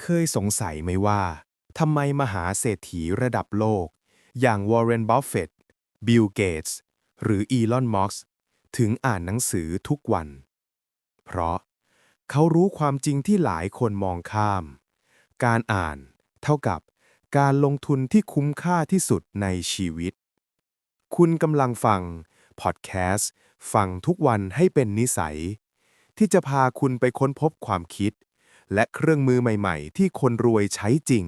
เคยสงสัยไหมว่าทำไมมหาเศรษฐีระดับโลก อย่างวอร์เรนบัฟเฟตต์บิลเกตส์หรืออีลอนมัสก์ถึงอ่านหนังสือทุกวัน เพราะเขารู้ความจริงที่หลายคนมองข้าม การอ่านเท่ากับการลงทุนที่คุ้มค่าที่สุดในชีวิต คุณกำลังฟัง พอดแคสต์ ฟังทุกวันให้เป็นนิสัย ที่จะพาคุณไปค้นพบความคิด และเครื่องมือใหม่ๆ ที่คนรวยใช้จริง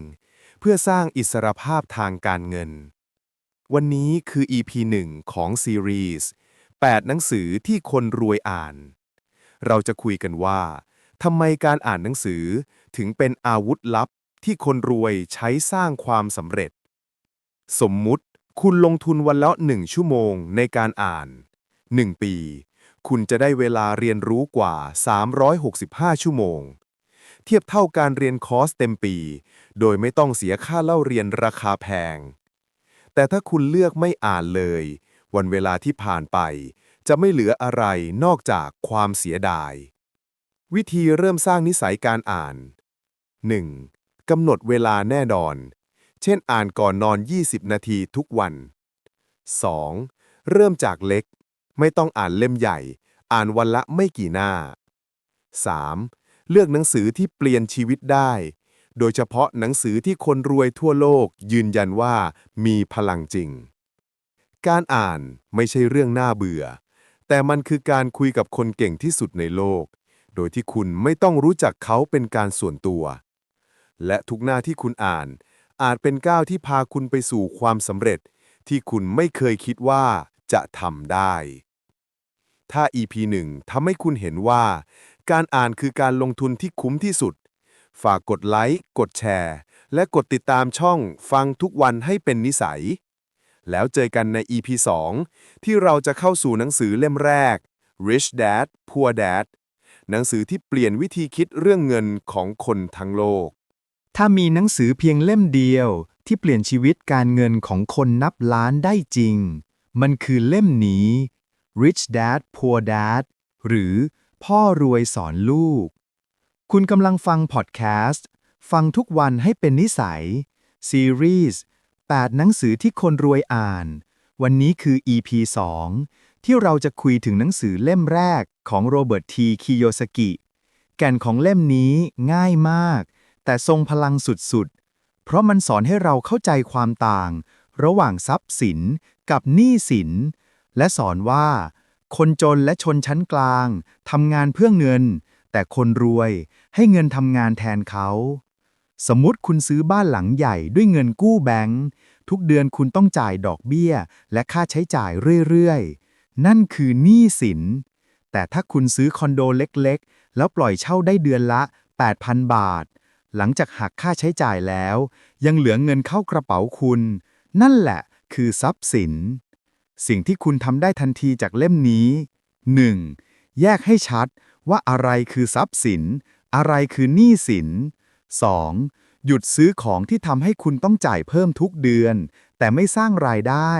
เพื่อสร้างอิสรภาพทางการเงิน วันนี้คือ EP 1 ของซีรีส์8หนังสือที่คนรวยอ่าน เราจะคุยกันว่าทำไมการอ่านหนังสือถึงเป็นอาวุธลับที่คนรวยใช้สร้างความสำเร็จ สมมุติคุณลงทุนวันละหนึ่งชั่วโมงในการอ่าน 1 ปี คุณจะได้เวลาเรียนรู้กว่า 365 ชั่วโมง เทียบเท่าการเรียนคอร์สเต็มปี โดยไม่ต้องเสียค่าเล่าเรียนราคาแพง แต่ถ้าคุณเลือกไม่อ่านเลย วันเวลาที่ผ่านไป จะไม่เหลืออะไรนอกจากความเสียดาย วิธีเริ่มสร้างนิสัยการอ่าน 1. กำหนดเวลาแน่นอน เช่นอ่านก่อนนอน 20 นาทีทุกวัน 2. เริ่มจากเล็ก ไม่ต้องอ่านเล่มใหญ่ อ่านวันละไม่กี่หน้า 3. เลือกหนังสือที่เปลี่ยนชีวิตได้ โดยเฉพาะหนังสือที่คนรวยทั่วโลกยืนยันว่ามีพลังจริง การอ่านไม่ใช่เรื่องน่าเบื่อ แต่มันคือการคุยกับคนเก่งที่สุดในโลก โดยที่คุณไม่ต้องรู้จักเขาเป็นการส่วนตัว และทุกหน้าที่คุณอ่าน อาจเป็นก้าวที่พาคุณไปสู่ความสำเร็จ ที่คุณไม่เคยคิดว่าจะทำได้ถ้า EP 1ทำให้คุณเห็นว่า การอ่านคือการลงทุนที่คุ้มที่สุด ฝากกดไลค์ กดแชร์ และกดติดตามช่องฟังทุกวันให้เป็นนิสัย แล้วเจอกันใน EP 2 ที่เราจะเข้าสู่หนังสือเล่มแรก Rich Dad Poor Dad หนังสือที่เปลี่ยนวิธีคิดเรื่องเงินของคนทั้งโลก ถ้ามีหนังสือเพียงเล่มเดียวที่เปลี่ยนชีวิตการเงินของคนนับล้านได้จริง มันคือเล่มนี้ Rich Dad Poor Dad หรือ พ่อรวยสอนลูก คุณกำลังฟังพอดแคสต์ ฟังทุกวันให้เป็นนิสัย ซีรีส์ 8 หนังสือที่คนรวยอ่าน วันนี้คือ EP 2 ที่เราจะคุยถึงหนังสือเล่มแรกของโรเบิร์ตทีคิโยสกิ แก่นของเล่มนี้ง่ายมาก แต่ทรงพลังสุดๆ เพราะมันสอนให้เราเข้าใจความต่าง ระหว่างทรัพย์สินกับหนี้สิน และสอนว่า คนจนและชนชั้นกลางทำงานเพื่อเงิน แต่คนรวยให้เงินทำงานแทนเขา สมมุติคุณซื้อบ้านหลังใหญ่ด้วยเงินกู้แบงค์ทุกเดือนคุณต้องจ่ายดอกเบี้ย และค่าใช้จ่ายเรื่อยๆ นั่นคือหนี้สิน แต่ถ้าคุณซื้อคอนโดเล็กๆ แล้วปล่อยเช่าได้เดือนละ 8,000 บาท หลังจากหักค่าใช้จ่ายแล้ว ยังเหลือเงินเข้ากระเป๋าคุณ นั่นแหละคือทรัพย์สิน สิ่งที่คุณทำได้ทันทีจากเล่มนี้ 1. แยกให้ชัดว่าอะไรคือทรัพย์สิน อะไรคือหนี้สิน 2. หยุดซื้อของที่ทำให้คุณต้องจ่ายเพิ่มทุกเดือน แต่ไม่สร้างรายได้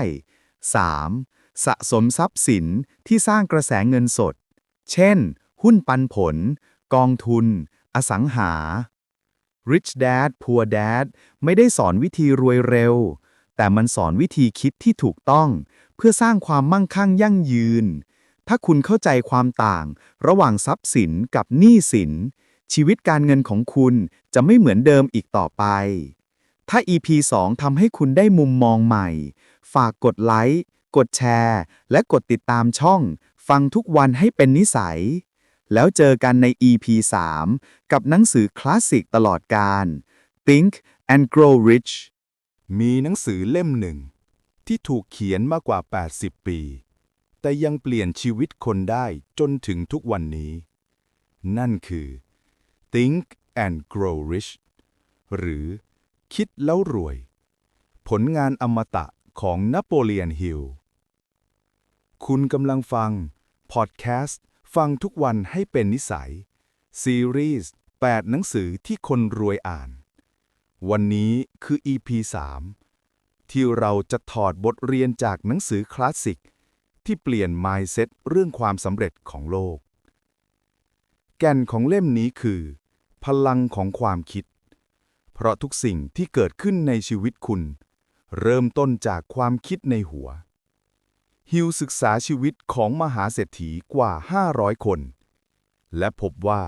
3. สะสมทรัพย์สินที่สร้างกระแสเงินสด เช่น หุ้นปันผล กองทุน อสังหา Rich Dad Poor Dad ไม่ได้สอนวิธีรวยเร็ว แต่มันสอนวิธีคิดที่ถูกต้อง เพื่อสร้างความมั่งคั่งยั่งยืน ถ้าคุณเข้าใจความต่าง ระหว่างทรัพย์สินกับหนี้สิน ชีวิตการเงินของคุณจะไม่เหมือนเดิมอีกต่อไป ถ้า EP 2ทำให้คุณได้มุมมองใหม่ ฝากกดไลค์กดแชร์ และกดติดตามช่อง ฟังทุกวันให้เป็นนิสัย แล้วเจอกันใน EP 3 กับหนังสือคลาสสิกตลอดการ Think and Grow Rich มีหนังสือเล่มหนึ่ง ที่ถูกเขียนมากว่า 80 ปี แต่ยังเปลี่ยนชีวิตคนได้จนถึงทุกวันนี้ นั่นคือ Think and Grow Rich หรือ คิดแล้วรวย ผลงานอมตะของนโปเลียนฮิล คุณกำลังฟัง พอดแคสต์ฟังทุกวันให้เป็นนิสัย ซีรีส์8หนังสือที่คนรวยอ่าน วันนี้คือ EP 3 ที่เราจะถอดบทเรียนจากหนังสือคลาสสิก ที่เปลี่ยน mindset เรื่องความสำเร็จของโลก แก่นของเล่มนี้คือ พลังของความคิด เพราะทุกสิ่งที่เกิดขึ้นในชีวิตคุณ เริ่มต้นจากความคิดในหัว ฮิวศึกษาชีวิตของมหาเศรษฐีกว่า 500 คน และพบว่า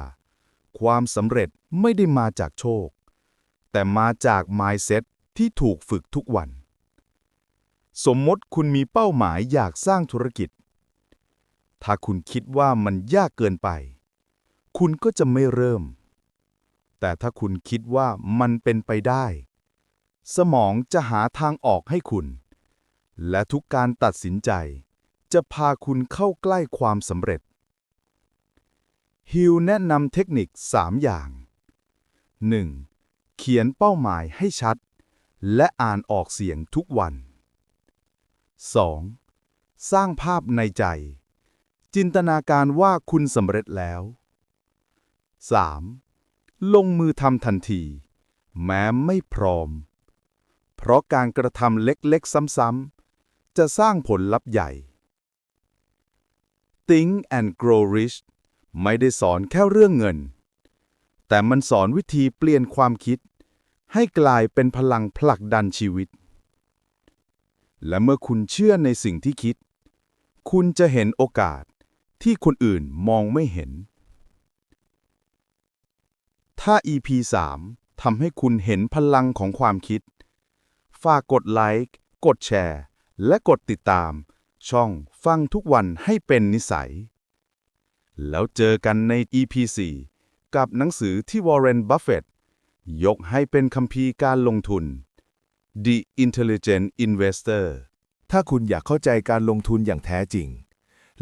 ความสำเร็จไม่ได้มาจากโชค แต่มาจาก mindset ที่ถูกฝึกทุกวัน สมมติคุณมีเป้าหมายอยากสร้างธุรกิจ ถ้าคุณคิดว่ามันยากเกินไป คุณก็จะไม่เริ่ม แต่ถ้าคุณคิดว่ามันเป็นไปได้ สมองจะหาทางออกให้คุณ และทุกการตัดสินใจ จะพาคุณเข้าใกล้ความสำเร็จ ฮิวแนะนำเทคนิค 3 อย่าง 1. เขียนเป้าหมายให้ชัด และอ่านออกเสียงทุกวัน 2. สร้างภาพในใจ จินตนาการว่าคุณสำเร็จแล้ว 3. ลงมือทำทันที แม้ไม่พร้อม เพราะการกระทำเล็ก ๆ ซ้ำ ๆ จะสร้างผลลัพธ์ใหญ่ Think and Grow Rich ไม่ได้สอนแค่เรื่องเงิน แต่มันสอนวิธีเปลี่ยนความคิด ให้กลายเป็นพลังผลักดันชีวิต และเมื่อคุณเชื่อในสิ่งที่คิด คุณจะเห็นโอกาสที่คนอื่นมองไม่เห็น ถ้า EP 3ทำให้คุณเห็นพลังของความคิด ฝากกดไลค์ กดแชร์ และกดติดตาม ช่องฟังทุกวันให้เป็นนิสัย แล้วเจอกันใน EP 4กับหนังสือที่วอร์เรน บัฟเฟตยกให้เป็นคัมภีร์การลงทุน The Intelligent Investor ถ้าคุณอยากเข้าใจการลงทุนอย่างแท้จริง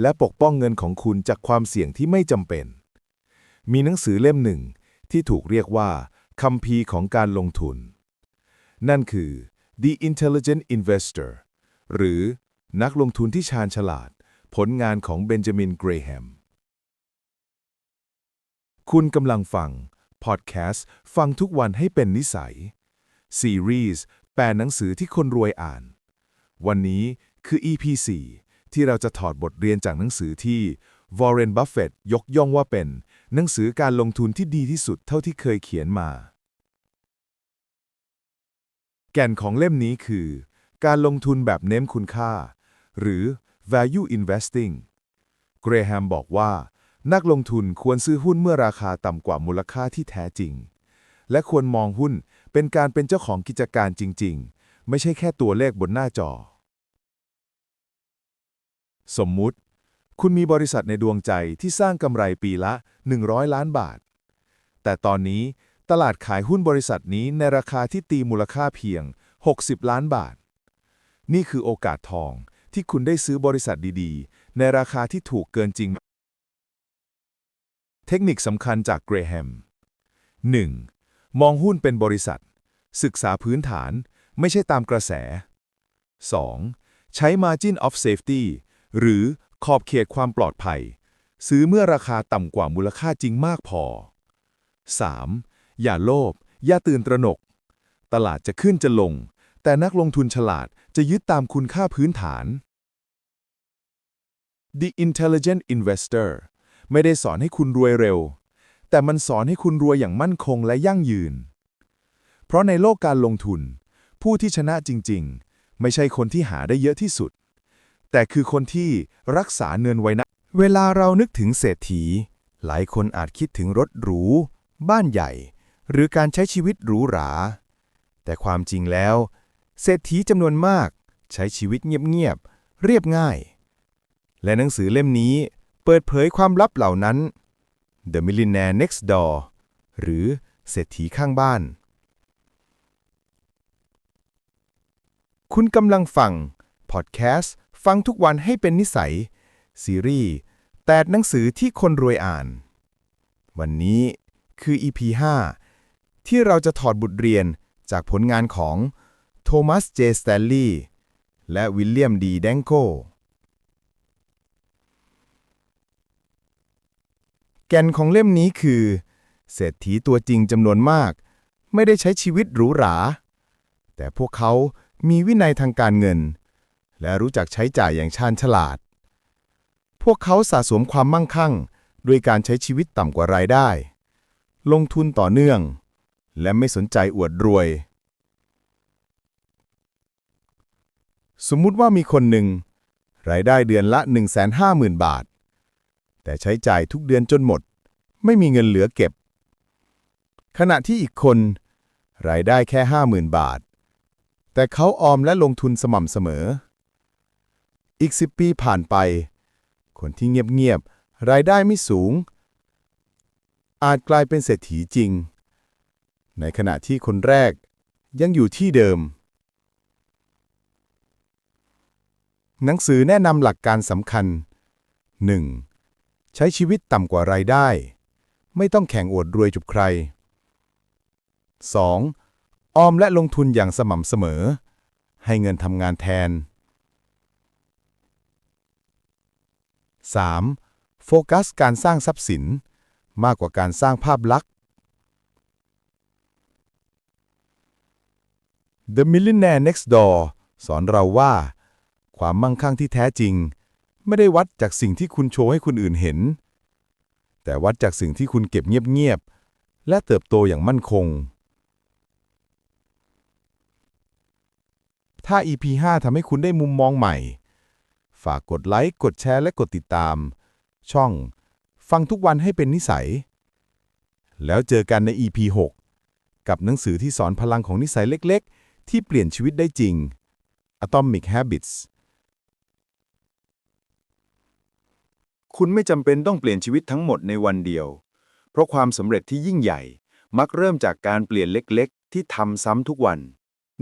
และปกป้องเงินของคุณจากความเสี่ยงที่ไม่จำเป็น มีหนังสือเล่มหนึ่งที่ถูกเรียกว่าคัมภีร์ของการลงทุน นั่นคือ The Intelligent Investor หรือนักลงทุนที่ชาญฉลาด ผลงานของเบนจามินเกรแฮม คุณกำลังฟัง พอดแคสต์ ฟังทุกวันให้เป็นนิสัย ซีรีส์ แปลหนังสือที่คนรวยอ่าน วันนี้คือ EP 4ที่เราจะถอดบทเรียนจากหนังสือที่วอร์เรน บัฟเฟตยกย่องว่าเป็น หนังสือการลงทุนที่ดีที่สุดเท่าที่เคยเขียนมา แก่นของเล่มนี้คือ การลงทุนแบบเน้นคุณค่า หรือ value investing เกรแฮมบอกว่า นักลงทุนควรซื้อหุ้นเมื่อราคาต่ำกว่ามูลค่าที่แท้จริง และควรมองหุ้นเป็นการเป็นเจ้าของกิจการจริง ๆ ไม่ใช่แค่ตัวเลขบนหน้าจอ สมมุติ คุณมีบริษัทในดวงใจที่สร้างกำไรปีละ 100 ล้านบาท แต่ตอนนี้ตลาดขายหุ้นบริษัทนี้ในราคาที่ตีมูลค่าเพียง 60 ล้านบาท นี่คือโอกาสทองที่คุณได้ซื้อบริษัทดีๆ ในราคาที่ถูกเกินจริง เทคนิคสำคัญจากเกรแฮม 1. มองหุ้นเป็นบริษัท ศึกษาพื้นฐานไม่ใช่ตามกระแส 2. ใช้ Margin of Safety หรือขอบเขตความปลอดภัย ซื้อเมื่อราคาต่ำกว่ามูลค่าจริงมากพอ 3. อย่าโลภอย่าตื่นตระหนก ตลาดจะขึ้นจะลง แต่นักลงทุนฉลาดจะยึดตามคุณค่าพื้นฐาน The Intelligent Investor ไม่ได้สอนให้คุณรวยเร็ว แต่มันสอนให้คุณรวยอย่างมั่นคงและยั่งยืน เพราะในโลกการลงทุน ผู้ที่ชนะจริง ๆ ไม่ใช่คนที่หาได้เยอะที่สุด แต่คือคนที่รักษาเงินไว้นะ เวลาเรานึกถึงเศรษฐี หลายคนอาจคิดถึงรถหรู บ้านใหญ่ หรือการใช้ชีวิตหรูหรา แต่ความจริงแล้ว เศรษฐีจำนวนมาก ใช้ชีวิตเงียบๆเรียบง่าย และหนังสือเล่มนี้เปิดเผยความลับเหล่านั้น The Millionaire Next Door หรือเศรษฐีข้างบ้าน คุณกำลังฟัง พอดแคสต์ ฟังทุกวันให้เป็นนิสัย ซีรีส์แตดหนังสือที่คนรวยอ่าน วันนี้คือ EP 5 ที่เราจะถอดบทเรียนจากผลงานของโทมัส เจ สแตนลีย์และวิลเลียม ดี แดงโก แก่นของเล่มนี้คือ เศรษฐีตัวจริงจำนวนมาก ไม่ได้ใช้ชีวิตหรูหรา แต่พวกเขามีวินัยทางการเงิน และรู้จักใช้จ่ายอย่างชาญฉลาด พวกเขาสะสมความมั่งคั่งด้วยการใช้ชีวิตต่ำกว่ารายได้ ลงทุนต่อเนื่อง และไม่สนใจอวดรวย สมมุติว่ามีคนหนึ่ง รายได้เดือนละ 150,000 บาท แต่ใช้จ่ายทุกเดือนจนหมด ไม่มีเงินเหลือเก็บ ขณะที่อีกคน รายได้แค่ 50,000 บาท แต่เขาออมและลงทุนสม่ำเสมอ อีก 10 ปีผ่านไป คนที่เงียบๆ รายได้ไม่สูง อาจกลายเป็นเศรษฐีจริง ในขณะที่คนแรกยังอยู่ที่เดิม หนังสือแนะนำหลักการสำคัญ 1. ใช้ชีวิตต่ำกว่ารายได้ ไม่ต้องแข่งอวดรวยจุบใคร 2. ออมและลงทุนอย่างสม่ำเสมอ ให้เงินทำงานแทน 3. โฟกัสการสร้างทรัพย์สิน มากกว่าการสร้างภาพลักษณ์ The Millionaire Next Door สอนเราว่า ความมั่งคั่งที่แท้จริง ไม่ได้วัดจากสิ่งที่คุณโชว์ให้คนอื่นเห็น แต่วัดจากสิ่งที่คุณเก็บเงียบๆ และเติบโตอย่างมั่นคง ถ้า EP 5ทำให้คุณได้มุมมองใหม่ ฝากกดไลค์ กดแชร์ และกดติดตาม ช่อง ฟังทุกวันให้เป็นนิสัย แล้วเจอกันใน EP 6 กับหนังสือที่สอนพลังของนิสัยเล็ก ๆ ที่เปลี่ยนชีวิตได้จริง Atomic Habits คุณไม่จำเป็นต้องเปลี่ยนชีวิตทั้งหมดในวันเดียว เพราะความสำเร็จที่ยิ่งใหญ่ มักเริ่มจากการเปลี่ยนเล็กๆ ที่ทำซ้ำทุกวัน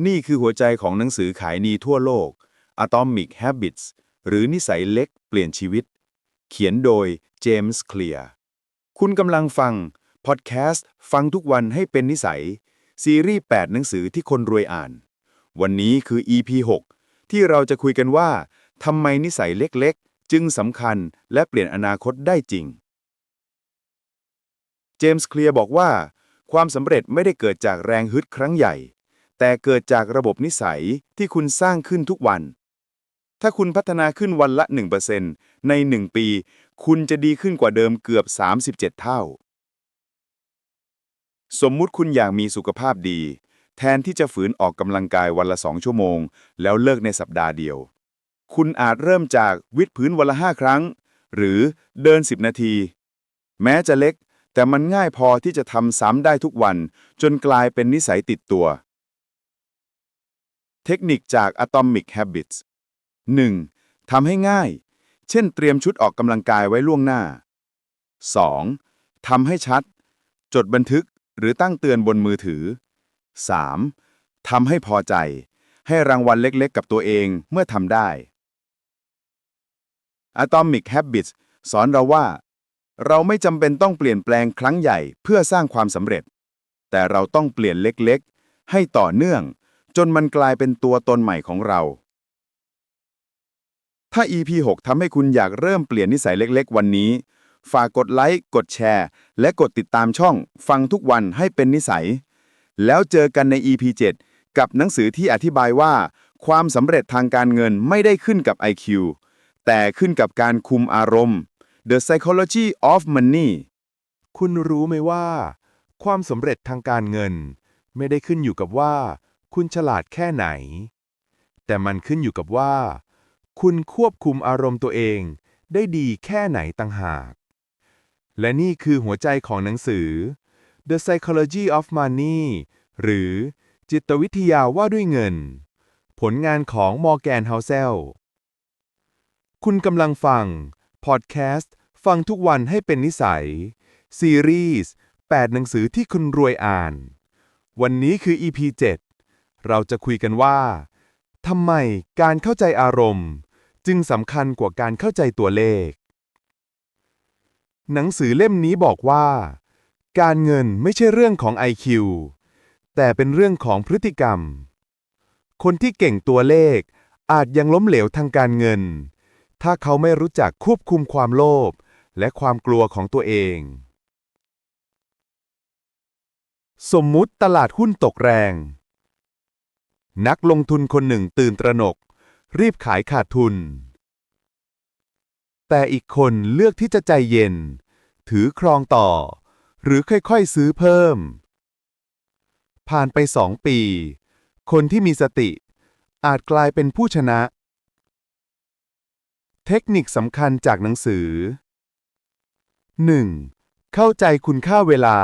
นี่คือหัวใจของหนังสือขายดีทั่วโลก Atomic Habits หรือนิสัยเล็กเปลี่ยนชีวิต เขียนโดยเจมส์เคลียร์คุณกำลังฟังพอดแคสต์ฟังทุกวันให้เป็นนิสัย ซีรีส์ 8 หนังสือที่คนรวยอ่าน วันนี้คือ EP 6 ที่เราจะคุยกันว่าทำไมนิสัยเล็ก จึงสำคัญและเปลี่ยนอนาคตได้จริง เจมส์เคลียร์บอกว่า ความสำเร็จไม่ได้เกิดจากแรงฮึดครั้งใหญ่ แต่เกิดจากระบบนิสัยที่คุณสร้างขึ้นทุกวัน ถ้าคุณพัฒนาขึ้นวันละ 1%ใน 1 ปี คุณจะดีขึ้นกว่าเดิมเกือบ 37 เท่า สมมุติคุณอยากมีสุขภาพดี แทนที่จะฝืนออกกำลังกายวันละ 2 ชั่วโมง แล้วเลิกในสัปดาห์เดียว คุณอาจเริ่มจากวิดพื้นวันละ5ครั้ง หรือเดิน 10 นาที แม้จะเล็ก แต่มันง่ายพอที่จะทำซ้ำได้ทุกวัน จนกลายเป็นนิสัยติดตัว เทคนิคจาก Atomic Habits 1. ทำให้ง่าย เช่นเตรียมชุดออกกำลังกายไว้ล่วงหน้า 2. ทำให้ชัด จดบันทึกหรือตั้งเตือนบนมือถือ 3. ทำให้พอใจ ให้รางวัลเล็กๆ กับตัวเองเมื่อทำได้ Atomic Habits สอนเราว่า เราไม่จำเป็นต้องเปลี่ยนแปลงครั้งใหญ่เพื่อสร้างความสำเร็จ แต่เราต้องเปลี่ยนเล็กๆ ให้ต่อเนื่อง จนมันกลายเป็นตัวตนใหม่ของเรา ถ้า EP 6ทำให้คุณอยากเริ่มเปลี่ยนนิสัยเล็กๆ วันนี้ ฝากกดไลค์ กดแชร์ และกดติดตามช่อง ฟังทุกวันให้เป็นนิสัย แล้วเจอกันใน EP 7 กับหนังสือที่อธิบายว่า ความสำเร็จทางการเงินไม่ได้ขึ้นกับ IQ แต่ขึ้นกับการคุมอารมณ์ The Psychology of Money คุณรู้ไหมว่า ความสำเร็จทางการเงิน ไม่ได้ขึ้นอยู่กับว่า คุณฉลาดแค่ไหน แต่มันขึ้นอยู่กับว่า คุณควบคุมอารมณ์ตัวเองได้ดีแค่ไหนต่างหาก และนี่คือหัวใจของหนังสือ The Psychology of Money หรือจิตวิทยาว่าด้วยเงิน ผลงานของมอร์แกนเฮาเซล คุณกำลังฟัง พอดแคสต์ ฟังทุกวันให้เป็นนิสัย ซีรีส์8หนังสือที่คุณรวยอ่าน วันนี้คือ EP 7 เราจะคุยกันว่าทำไมการเข้าใจอารมณ์ จึงสำคัญกว่าการเข้าใจตัวเลข หนังสือเล่มนี้บอกว่า การเงินไม่ใช่เรื่องของ IQ แต่เป็นเรื่องของพฤติกรรม คนที่เก่งตัวเลขอาจยังล้มเหลวทางการเงิน ถ้าเขาไม่รู้จักควบคุมความโลภและความกลัวของตัวเอง สมมุติตลาดหุ้นตกแรง นักลงทุนคนหนึ่งตื่นตระหนก รีบขายขาดทุน แต่อีกคนเลือกที่จะใจเย็น ถือครองต่อ หรือค่อยๆซื้อเพิ่ม ผ่านไปสองปี คนที่มีสติอาจกลายเป็นผู้ชนะ เทคนิคสำคัญจากหนังสือ 1. เข้าใจคุณค่าเวลา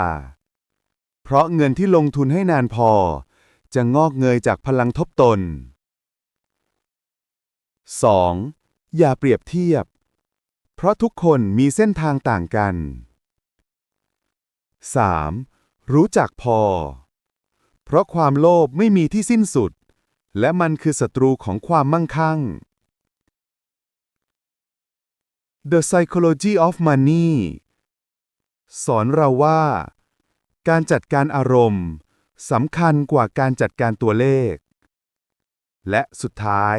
เพราะเงินที่ลงทุนให้นานพอ จะงอกเงยจากพลังทบตน 2. อย่าเปรียบเทียบ เพราะทุกคนมีเส้นทางต่างกัน 3. รู้จักพอ เพราะความโลภไม่มีที่สิ้นสุด และมันคือศัตรูของความมั่งคั่ง The Psychology of Money สอนเราว่า การจัดการอารมณ์สำคัญกว่าการจัดการตัวเลข และสุดท้าย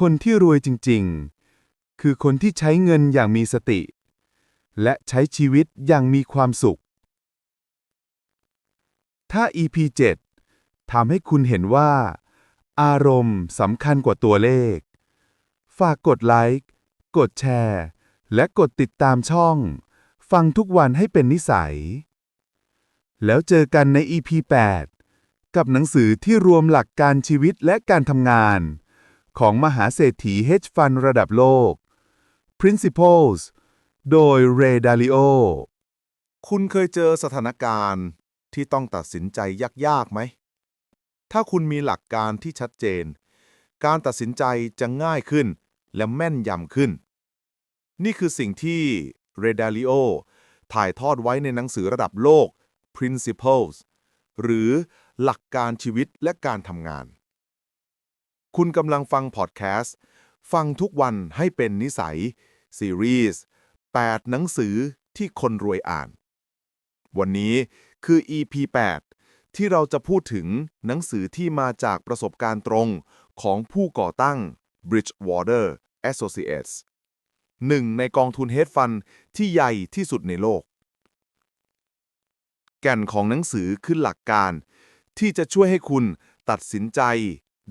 คนที่รวยจริงๆ คือคนที่ใช้เงินอย่างมีสติ และใช้ชีวิตอย่างมีความสุข ถ้า EP 7ทำให้คุณเห็นว่า อารมณ์สำคัญกว่าตัวเลข ฝากกดไลค์ กดแชร์ และกดติดตามช่อง ฟังทุกวันให้เป็นนิสัย แล้วเจอกันใน EP 8 กับหนังสือที่รวมหลักการชีวิตและการทำงาน ของมหาเศรษฐี Hedge Fund ระดับโลก Principles โดย Ray Dalio คุณเคยเจอสถานการณ์ที่ต้องตัดสินใจยากๆไหม ถ้าคุณมีหลักการที่ชัดเจน การตัดสินใจจะง่ายขึ้นและแม่นยำขึ้น นี่คือสิ่งที่เรดาลิโอถ่ายทอดไว้ในหนังสือระดับโลก Principles หรือหลักการชีวิตและการทำงาน คุณกำลังฟังพอดแคสต์ ฟังทุกวันให้เป็นนิสัย ซีรีส์ 8 หนังสือที่คนรวยอ่าน วันนี้คือ EP 8 ที่เราจะพูดถึงหนังสือที่มาจากประสบการณ์ตรงของผู้ก่อตั้ง Bridgewater Associates หนึ่งในกองทุนเฮดฟันที่ใหญ่ที่สุดในโลก แก่นของหนังสือคือหลักการ ที่จะช่วยให้คุณตัดสินใจ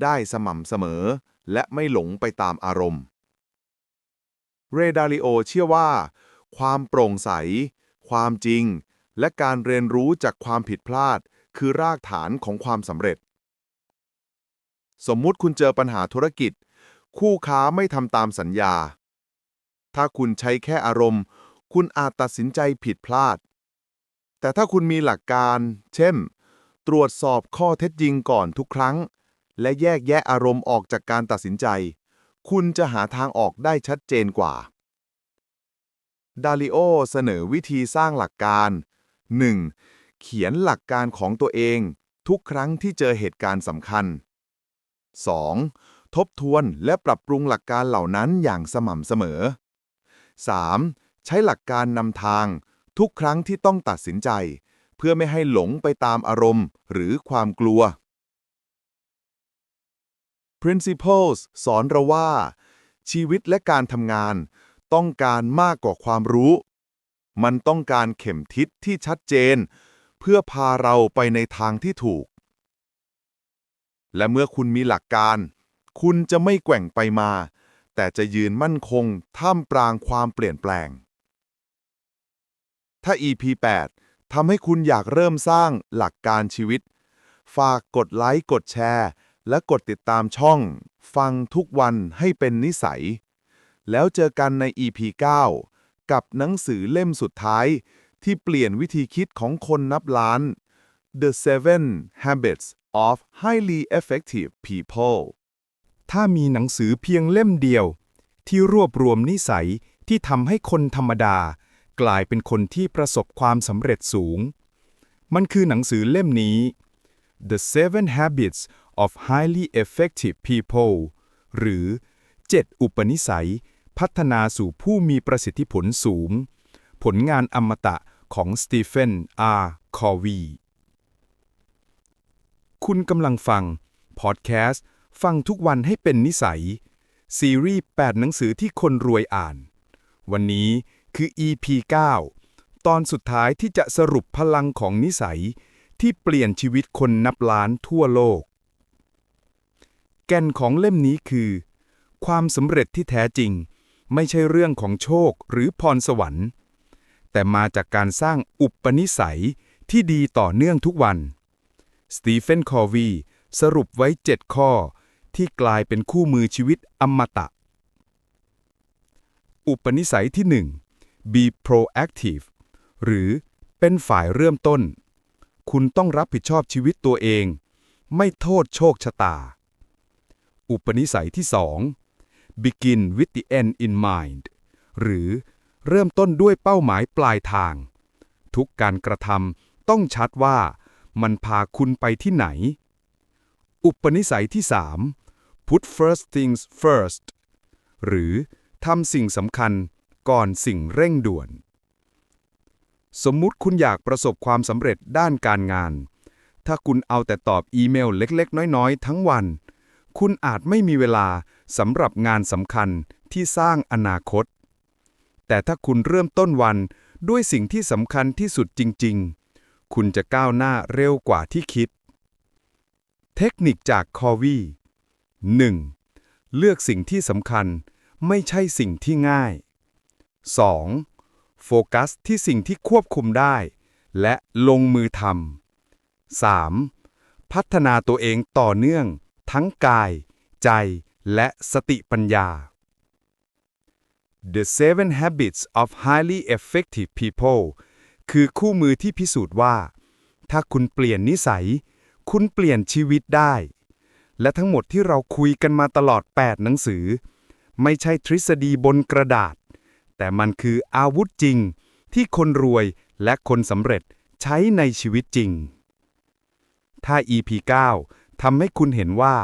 ได้สม่ำเสมอ และไม่หลงไปตามอารมณ์ เรดาริโอเชื่อว่า ความโปร่งใส ความจริง และการเรียนรู้จากความผิดพลาด คือรากฐานของความสำเร็จ สมมุติคุณเจอปัญหาธุรกิจ คู่ค้าไม่ทำตามสัญญา ถ้าคุณใช้แค่อารมณ์ คุณอาจตัดสินใจผิดพลาด แต่ถ้าคุณมีหลักการ เช่น ตรวจสอบข้อเท็จจริงก่อนทุกครั้ง และแยกแยะอารมณ์ออกจากการตัดสินใจ คุณจะหาทางออกได้ชัดเจนกว่า ดาลิโอเสนอวิธีสร้างหลักการ 1. เขียนหลักการของตัวเอง ทุกครั้งที่เจอเหตุการณ์สำคัญ 2. ทบทวนและปรับปรุงหลักการเหล่านั้นอย่างสม่ำเสมอ 3. ใช้หลักการนำทาง ทุกครั้งที่ต้องตัดสินใจ เพื่อไม่ให้หลงไปตามอารมณ์ หรือความกลัว Principles สอนเราว่า ชีวิตและการทำงาน ต้องการมากกว่าความรู้ มันต้องการเข็มทิศที่ชัดเจน เพื่อพาเราไปในทางที่ถูก และเมื่อคุณมีหลักการ คุณจะไม่แกว่งไปมา แต่จะยืนมั่นคงท่ามกลางความเปลี่ยนแปลง ถ้า EP 8ทำให้คุณอยากเริ่มสร้างหลักการชีวิต ฝากกดไลค์ กดแชร์ และกดติดตามช่อง ฟังทุกวันให้เป็นนิสัย แล้วเจอกันใน EP 9 กับหนังสือเล่มสุดท้ายที่เปลี่ยนวิธีคิดของคนนับล้าน The Seven Habits of Highly Effective People ถ้ามีหนังสือเพียงเล่มเดียว ที่รวบรวมนิสัยที่ทำให้คนธรรมดา กลายเป็นคนที่ประสบความสำเร็จสูง มันคือหนังสือเล่มนี้ The Seven Habits of Highly Effective People หรือ 7 อุปนิสัย พัฒนาสู่ผู้มีประสิทธิผลสูง ผลงานอมตะของสตีเฟนอาร์คอวี คุณกำลังฟัง พอดแคสต์ ฟังทุกวันให้เป็นนิสัย ซีรีส์ 8 หนังสือที่คนรวยอ่าน วันนี้คือ EP 9 ตอนสุดท้ายที่จะสรุปพลังของนิสัย ที่เปลี่ยนชีวิตคนนับล้านทั่วโลก แก่นของเล่มนี้คือ ความสำเร็จที่แท้จริง ไม่ใช่เรื่องของโชคหรือพรสวรรค์ แต่มาจากการสร้างอุปนิสัยที่ดีต่อเนื่องทุกวัน สตีเฟน คอวี สรุปไว้ 7 ข้อ ที่กลายเป็นคู่มือชีวิตอมตะ อุปนิสัยที่ 1 be proactive หรือเป็นฝ่ายเริ่มต้น คุณต้องรับผิดชอบชีวิตตัวเอง ไม่โทษโชคชะตา อุปนิสัยที่ 2 begin with the end in mind หรือเริ่มต้นด้วยเป้าหมายปลายทาง ทุกการกระทำต้องชัดว่ามันพาคุณไปที่ไหน อุปนิสัยที่ 3 put first things first หรือทำสิ่งสำคัญก่อนสิ่งเร่งด่วน สมมุติคุณอยากประสบความสำเร็จด้านการงาน ถ้าคุณเอาแต่ตอบอีเมลเล็กๆ น้อยๆ ทั้งวัน คุณอาจไม่มีเวลาสำหรับงานสำคัญที่สร้างอนาคต แต่ถ้าคุณเริ่มต้นวันด้วยสิ่งที่สำคัญที่สุดจริง ๆ คุณจะก้าวหน้าเร็วกว่าที่คิด เทคนิคจากคอวี 1. เลือกสิ่งที่สำคัญ ไม่ใช่สิ่งที่ง่าย 2. โฟกัสที่สิ่งที่ควบคุมได้ และลงมือทำ 3. พัฒนาตัวเองต่อเนื่อง ทั้งกาย ใจ และสติปัญญา The Seven Habits of Highly Effective People คือคู่มือที่พิสูจน์ว่า ถ้าคุณเปลี่ยนนิสัย คุณเปลี่ยนชีวิตได้ และทั้งหมดที่เราคุยกันมาตลอด 8 หนังสือ ไม่ใช่ทฤษฎีบนกระดาษ แต่มันคืออาวุธจริง ที่คนรวยและคนสำเร็จใช้ในชีวิตจริง ถ้า EP 9ทำให้คุณเห็นว่า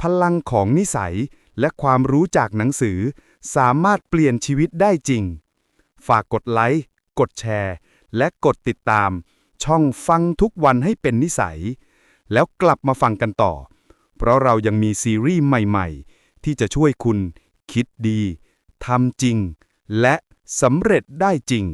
พลังของนิสัยและความรู้จากหนังสือ สามารถเปลี่ยนชีวิตได้จริง ฝากกดไลค์ กดแชร์ และกดติดตาม ช่องฟังทุกวันให้เป็นนิสัย แล้วกลับมาฟังกันต่อ เพราะเรายังมีซีรีส์ใหม่ๆ ที่จะช่วยคุณคิดดีทำจริง และสำเร็จได้จริง